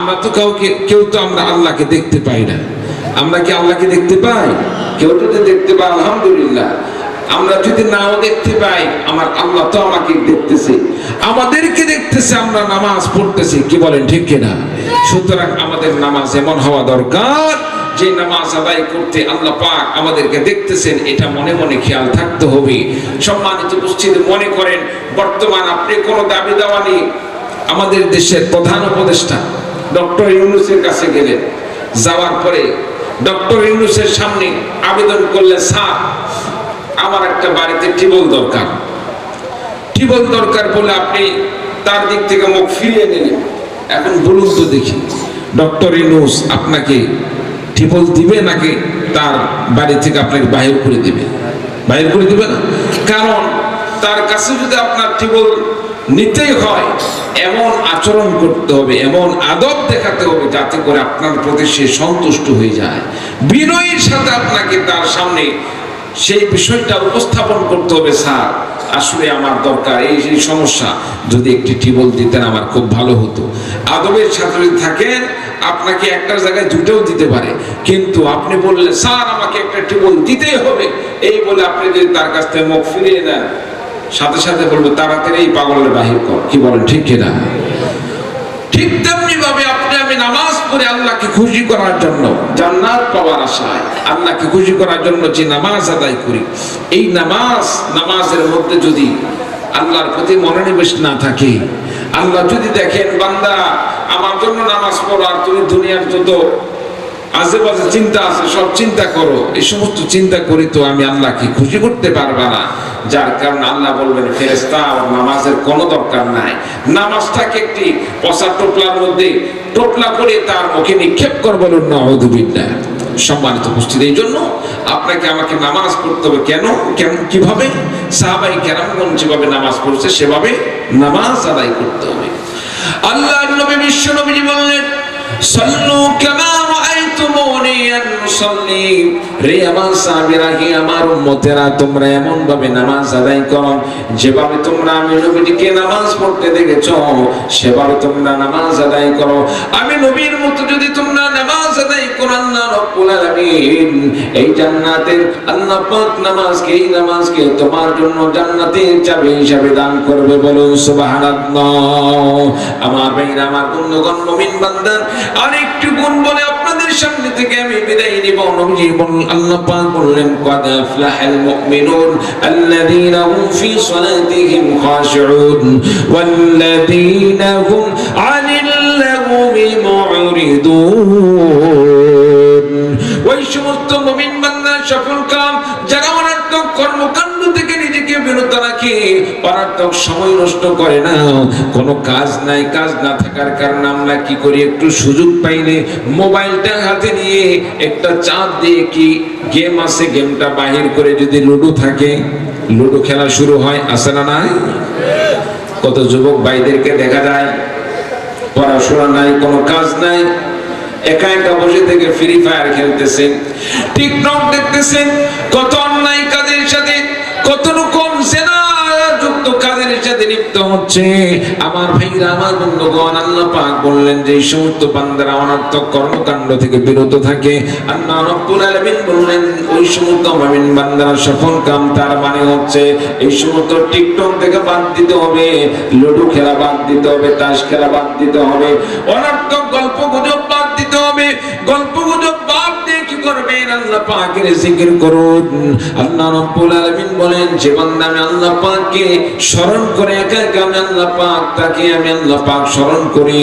আমরা তো কাউকে, কেউ তো আমরা আল্লাহকে দেখতে পাই না। আমরা কি আল্লাহকে দেখতে পাই? কেউ যদি দেখতে পাই আলহামদুলিল্লাহ। আমরা যদি নাও দেখতে পাই, আমার আল্লাহ তো আমাকে দেখতেছে। আমাদেরকে দেখতেছে, আমরা নামাজ পড়তেছি। কি বলেন, ঠিক কিনা? সুতরাং আমাদের নামাজ এমন হওয়া দরকার, যে নামাজ আদায় করতে আল্লাহ পাক আমাদেরকে দেখতেছেন, এটা মনে মনে খেয়াল থাকতে হবে। সম্মানিত উপস্থিতি মনে করেন, বর্তমান আপনি কোনো দাবি দেওয়া নেই আমাদের দেশের প্রধান উপদেষ্টা ডক্টর ইউনুসের কাছে গেলেন। যাওয়ার পরে ডক্টর ইউনুসের সামনে আবেদন করলে, স্যার, আমার একটা বাড়িতে টিবল দরকার। টিবল দরকার বলে আপনি তার দিক থেকে মুখ ফিরিয়ে নিলেন। এখন বলুন তো দেখি, ডক্টর ইউনুস আপনাকে টিবল দিবে নাকি তার বাড়ি থেকে আপনাকে বাহির করে দিবে? বাহির করে দিবে না। কারণ তার কাছে যদি আপনার টিবল নিতেই হয়। এমন আচরণ করতে হবে, এমন আদব দেখাতে হবে যাতে করে আপনার প্রতি সে সন্তুষ্ট হয়ে যায়। বিনয়ের সাথে আপনাকে তার সামনে সেই বিষয়টা উপস্থাপন করতে হবে, স্যার, আসলে আমার দরকার এই সেই সমস্যা। যদি একটি টিবল দিতেন আমার খুব ভালো হতো। আদবের সাথে যদি থাকেন, আপনাকে একটা জায়গায় দুটোও দিতে পারে। কিন্তু আপনি বললেন স্যার, আমাকে একটা টিবল দিতেই হবে। এই বলে আপনি যদি তার কাছ থেকে মুখ ফিরিয়ে নেন সাথে সাথে বলবে তাড়াতাড়ি এই পাগলের বাহির কর। কি বলেন, ঠিক কিনা? ঠিক তেমনি ভাবে আপনি আমি নামাজ পড়ে আল্লাহকে খুশি করার জন্য, জান্নাত পাওয়ার আশায় আল্লাহকে খুশি করার জন্য যে নামাজ আদায় করি, এই নামাজ, নামাজের মধ্যে যদি আল্লাহর প্রতি মনোনিবেশ না থাকে, আল্লাহ যদি দেখেন, বান্দা, আমার জন্য নামাজ পড়ো আর তুমি দুনিয়ার যত আশেপাশে চিন্তা আছে, সব চিন্তা করো। এই সমস্ত চিন্তা করি তো আমি আল্লাহকে খুশি করতে পারবা না। যার কারণে আল্লাহ বলবেন ফেরেস্তা আমার নামাজের কোনো দরকার নাই। নামাজটাকে একটি পচা টোপলার মধ্যে টোপলা করে তার মুখে নিক্ষেপ কর বলুন না সম্মানিত উপস্থিত, এই জন্য আপনাকে আমাকে নামাজ পড়তে হবে। কেন? কেন? কীভাবে? সাহাবাই কেরামগণ যেভাবে নামাজ পড়ছে, সেভাবে নামাজ আদায় করতে হবে। আল্লাহ নবী, বিশ্ব নবীজি বললেন, সল্লু কামা তোমরা জন্য জান্নাতের চাবি হিসাবে দান করবে বলুন আমার ভাইরা, আমার বন্ধুগণ, মুমিন বান্দার আরেকটি গুণ বলে আমাদের সামনে থেকে আমি বিদায় নিব নবজি বলুন আল্লাহ পাক বললেন কদ আফলাহাল মুমিনুন আল্লাযীনা হুম ফী সালাতিহিম খাশিউন ওয়াল্লাযীনা হুম অনার্থক সময় নষ্ট করে না। কোনো কাজ নাই, কাজ না থাকার কারণে আমরা কি করি? একটু সুযোগ পাইলে মোবাইলটা হাতে নিয়ে একটা চাঁদ দিয়ে কি গেম আছে, গেমটা বাহির করে যদি লুডো থাকে, লুডো খেলা শুরু হয় আসে না নাই? কত যুবক ভাইদেরকে দেখা যায়, পড়াশোনা নাই, কোনো কাজ নাই, একা একা বসে থেকে ফ্রি ফায়ার খেলতেছেন। টিকটক দেখতেছেন, কত অন্যায় কাজের সাথে, কত রকম সেনা যুক্ত কাজের সাথে লিপ্ত হচ্ছে। আমার ভাইরা, আমার বন্ধুগণ, আল্লাহ পাক বললেন যে সমস্ত বান্দারা অনর্থক কর্মকাণ্ড থেকে বিরত থাকে। আল্লাহ রব্বুল আলামিন বললেন, ওই সমস্ত মুমিন বান্দারা সফল কাম তার মানে হচ্ছে, এই সমস্ত টিকটক থেকে বাদ দিতে হবে, লুডু খেলা বাদ দিতে হবে, তাস খেলা বাদ দিতে হবে, অনর্থক গল্প গুজব বাদ দিতে হবে গল্প গুজব করবেন, আল্লাহ পাকের জিকির করুন। আল্লাহ রাব্বুল আলামিন বলেন, যে বান্দা আমি আল্লাহ পাককে স্মরণ করে একা একা আমি আল্লাহ পাক, তাকে আমি আল্লাহ পাক স্মরণ করি।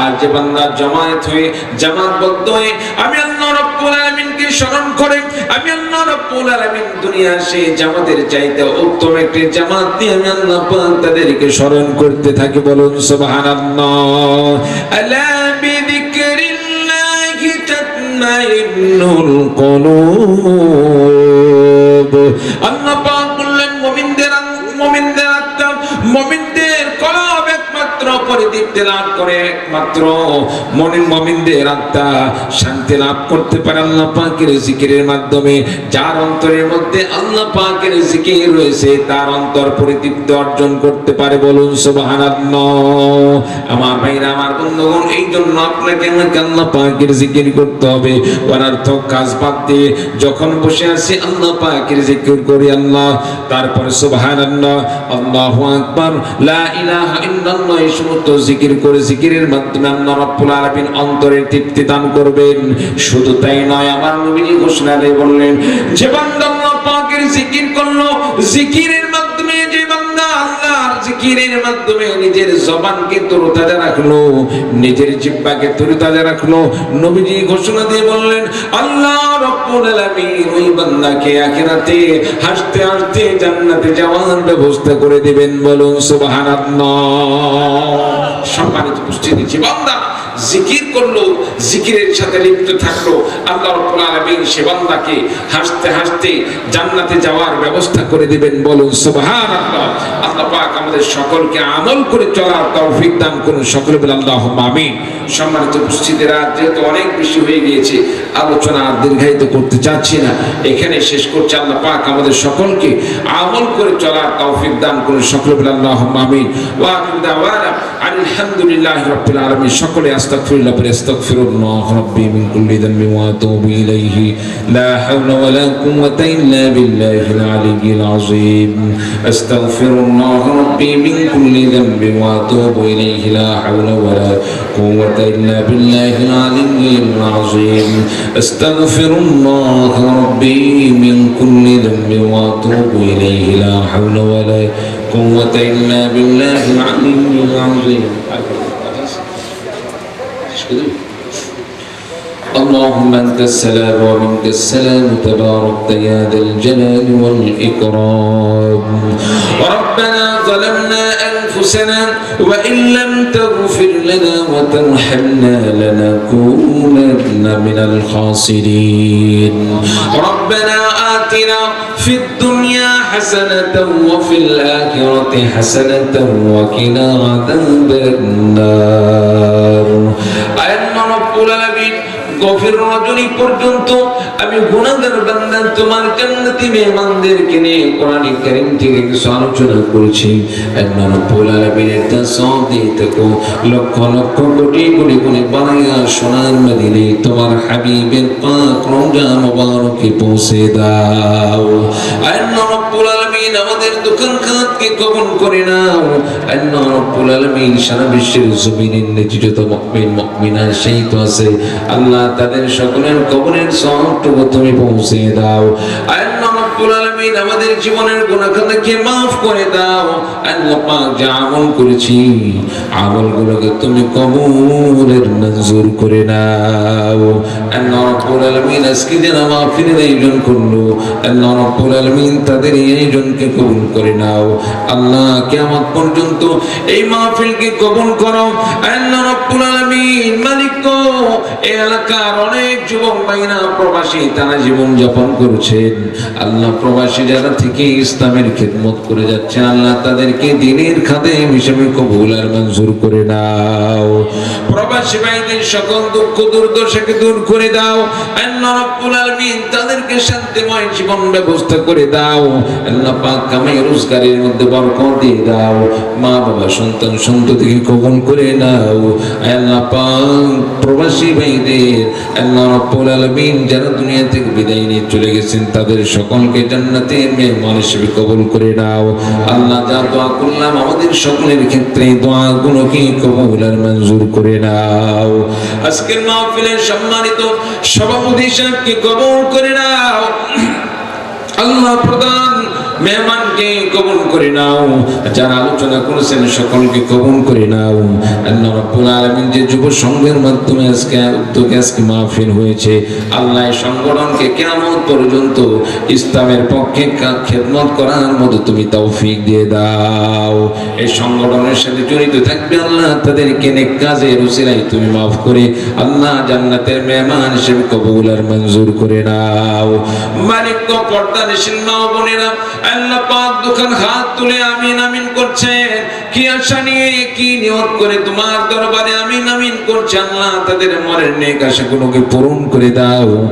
আর যে বান্দা জামায়াত হয়ে, জামাতবদ্ধ হয়ে আমি আল্লাহ রাব্বুল আলামিনকে স্মরণ করে, আমি আল্লাহ রাব্বুল আলামিন দুনিয়া সে জামাতের চাইতে উত্তম একটি জামাত দিয়ে আমি আল্লাহ পাক তাদেরকে স্মরণ করতে থাকি। বলুন, সুবহানাল্লাহ। আলা তাতমাইন্নুল কুলুব। আল্লাহ পাক পরিত্রাণ তৃপ্তি লাভ করে একমাত্র মনির মমিনদের আত্মা শান্তি লাভ করতে পারে আল্লাহ পাকের জিকিরের মাধ্যমে। যার অন্তরের মধ্যে আল্লাহ পাকের জিকির রয়েছে, তার অন্তর পরিতৃপ্তি অর্জন করতে পারে বলুন সুবহানাল্লাহ। আমার ভাইরা, আমার বন্ধুগণ এই জন্য আপনাকে আমাকে আল্লাহ পাকের জিকির করতে হবে। অনার্থক কাজ বাদ দিয়ে যখন বসে আছি, আল্লাহ পাকের জিকির করি আল্লাহ। তারপরে সুবহানাল্লাহ, আল্লাহু আকবার, লা ইলাহা ইল্লাল্লাহ এই সমস্ত জিকির করে জিকিরের মাধ্যমে আল্লাহ রাব্বুল আলামিন অন্তরের তৃপ্তি দান করবেন। শুধু তাই নয়, আমার নবীজি ঘোষণা দিয়ে বললেন, যে বান্দা আল্লাহ পাকের জিকির করল, জিকিরের মাধ্যমে যে বান্দা আল্লাহর জিকিরের মাধ্যমে নিজের জবানকে তরতাজা রাখল, নিজের জিহ্বাকে তরতাজা রাখল, নবীজি ঘোষণা দিয়ে বললেন আল্লাহ রব্বুল হাসতে করে দিবেন বলুন সুবহানাল্লাহ। সম্মানিত উপস্থিতি বান্দা। জিকির করল, জিকিরের সাথে লিপ্ত থাকল। আল্লাহ রাব্বুল আলামিন সে বান্দাকে হাসতে হাসতে জান্নাতে যাওয়ার ব্যবস্থা করে দিবেন বলুন, সুবহানাল্লাহ। আল্লাহ পাক আমাদের সকলকে আমল করে চলার তৌফিক দান করুন, সকলে বলে আল্লাহুম্মা আমিন। সম্মানিত উপস্থিতিরা, যেহেতু অনেক বেশি হয়ে গিয়েছে, আলোচনা আর দীর্ঘায়িত করতে চাচ্ছি না। এখানে শেষ করছে, আল্লাহ পাক আমাদের সকলকে আমল করে চলার তৌফিক দান করুন, সকলে বলে আল্লাহুম্মা আমিন। ওয়া আখিরু দাওয়ানা الحمد لله رب العالمين. شكرا استغفر الله استغفر الله ربي من كل ذنب وأتوب إليه. لا حول ولا قوة إلا بالله العلي العظيم. استغفر الله ربي من كل ذنب وأتوب إليه. لا حول ولا قوة إلا بالله العلي العظيم. استغفر الله ربي من كل ذنب وأتوب إليه. لا حول ولا قوة إلا بالله العلي العظيم قوة إلا بالله العلي العظيم اللهم أنت السلام ومنك السلام تباركت يا ذا الجلال والإكرام. ربنا ظلمنا أنفسنا وإن لم تغفر لنا وترحمنا لنكونن من الخاسرين. ربنا آتنا في الدنيا حسنة وفي الآخرة حسنة وقنا عذاب النار. أين رب العالمين. গভীর রজনী পর্যন্ত আমি গুণাগার বান্দা তোমার জান্নাতি মেহমানদেরকে নিয়ে কোরআন কারীম থেকে কিছু আলোচনা করেছি। আল্লাহ রাব্বুল আলামিনের তাসাও দিয়ে থাকো। লক্ষ লক্ষ কোটি কোটি কোটি বানাইয়া সোনার মদিনে তোমার হাবিবের পাক রওজা মুবারকে পৌঁছে দাও। আল্লাহ রাব্বুল আলামিন আমাদের দোকান খাতকে কবুল করে নাও। আল্লাহ রব্বুল আলামিন সারা বিশ্বের জমিনের নেতৃত্ব মুমিন মুমিনা সেই তো আছে। আল্লাহ তাদের সকলের কবরের সবটুকু তুমি পৌঁছে দাও। আল্লাহ রাব্বুল আলামিন আমাদের জীবনের গুনাহকে মাফ করে দাও। আল্লাহ পাক যা আমল করেছি, আমলগুলোকে তুমি কবুলের মঞ্জুর করে নাও। আল্লাহ রাব্বুল আলামিন আজকে যারা মাহফিলের আয়োজন করল, আল্লাহ রাব্বুল আলামিন তাদের এই আয়োজনকে কবুল করে নাও। আল্লাহ কিয়ামত পর্যন্ত এই মাহফিলকে কবুল করো। আল্লাহ রাব্বুল আলামিন মালিক গো, এই এলাকার অনেক যুবক ভাইরা প্রবাসী, তারা জীবন যাপন করছেন। আল্লাহ প্রবাসী যারা থেকে ইসলামের খেদমত করে যাচ্ছে, আল্লাহ তাদেরকে দিনের খাদেম হিসেবে কবুল আর মঞ্জুর করে নাও। ভাইদের সকল দুঃখ, দুর্দশাকে দূর করে দাও। তাদেরকে শান্তিময় জীবন ব্যবস্থা করে দাও। কামাই রোজগারের মধ্যে দিয়ে দাও। মা, বাবা, সন্তান, সন্ততিকে করে নাও। প্রবাসী ভাইদের যারা দুনিয়া থেকে বিদায় নিয়ে চলে গেছেন, তাদের সকলকে জান্নাতের মেহমান হিসেবে কবুল করে নাও। আল্লাহ যা দোয়া করলাম, আমাদের সকলের ক্ষেত্রে দোয়াগুলোকে কবুল আর মঞ্জুর করে নাও। আজকের মাহফিলের সম্মানিত সভাপতি সাহেবকে কবর করে নাও। আল্লাহ প্রধান মেহমানকে কবুল করে নাও। যারা আলোচনা করেছেন সকলকে কবুল করে নাও। আল্লাহ রাব্বুল আলামিন যে যুব সংঘের মাধ্যমে আজকে উদ্যোগে আজকে মাহফিল হয়েছে, আল্লাহ সংগঠনকে কিয়ামত পর্যন্ত ইসলামের পক্ষে খেদমত করার মতো তুমি তৌফিক দিয়ে দাও। এই সংগঠনের সাথে জড়িত থাকবে আল্লাহ, তাদেরকে নেক কাজে রুসিলাই তুমি মাফ করে আল্লাহ জান্নাতের মেহমান হিসেবে কবুল আর মঞ্জুর করে নাও। মালিক পর্দা নিশিন মা বোনেরা আল্লাহ পাক দুখান হাত তুলে আমিন আমিন করছেন। কি আশা নিয়ে, কি নিয়ত করে তোমার দরবারে আমিন আমিন করছে আল্লাহ, তাদের মনের নেক আশাগুলোকে পূরণ করে দাও।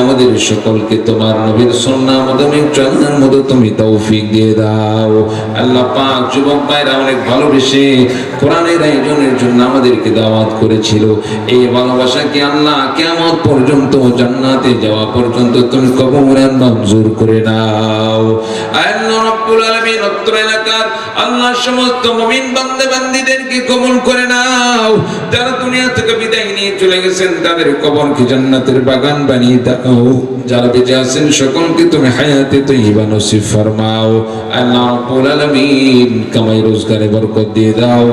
আমাদের সকলকে তোমার নবীর সুন্নাহ মোতাবেক চলার তুমি তৌফিক দিয়ে দাও। আল্লাহ পাক যুবক ভাইরা অনেক ভালোবেসে কোরআনের আয়োজনের জন্য আমাদেরকে দাওয়াত করেছিল। এই ভালোবাসাকে আল্লাহ কেমন পর্যন্ত জান্নাতে যাওয়া পর্যন্ত তুমি কবর মঞ্জুর করে নাও। আল্লাহ তাদের বাগান বানিয়ে যারা আছেন, সকলকে তুমি হায়াতে তৈবা নসিব ফরমাও। আল্লাহ কামাই রোজগারে বরকত দিয়ে দাও।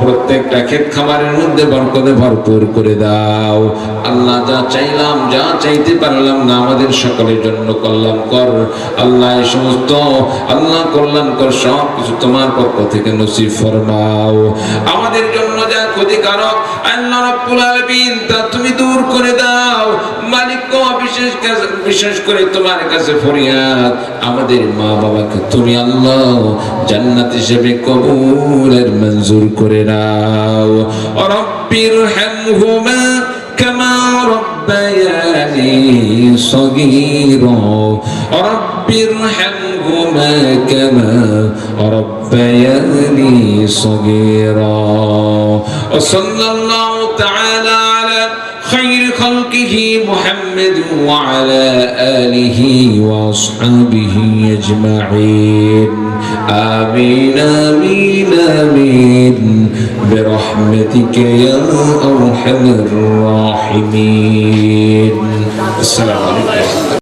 প্রত্যেকটা ক্ষেত খামারের মধ্যে বরকতে ভরপুর করে দাও। আল্লাহ যা চাইলাম, যা চাইতে পারলাম না আমাদের সকলের জন্য কল্যাণ কর। আল্লাহ এই সমস্ত আল্লাহ কল্যাণ কর, সব কিছু তোমার পক্ষ থেকে নসিব ফরমাও। আমাদের জন্য যা ক্ষতিকারক, আল্লাহ রাব্বুল আলামিন তা তুমি দূর করে দাও। বিশেষ কাছে- বিশেষ করে তোমার কাছে ফরিয়াদ আমাদের মা বাবাকে তুমি আল্লাহ জান্নাত হিসেবে কবুলের মঞ্জুর করে নাও রব্বির হামহুমা كما ربياني صغيرا رب ارحمهما كما ربياني صغيرا وصلى الله تعالى على خير خلقه محمد وعلى آله وأصحابه أجمعين. آمين آمين آمين. برحمتك يا أرحم الراحمين. السلام عليكم.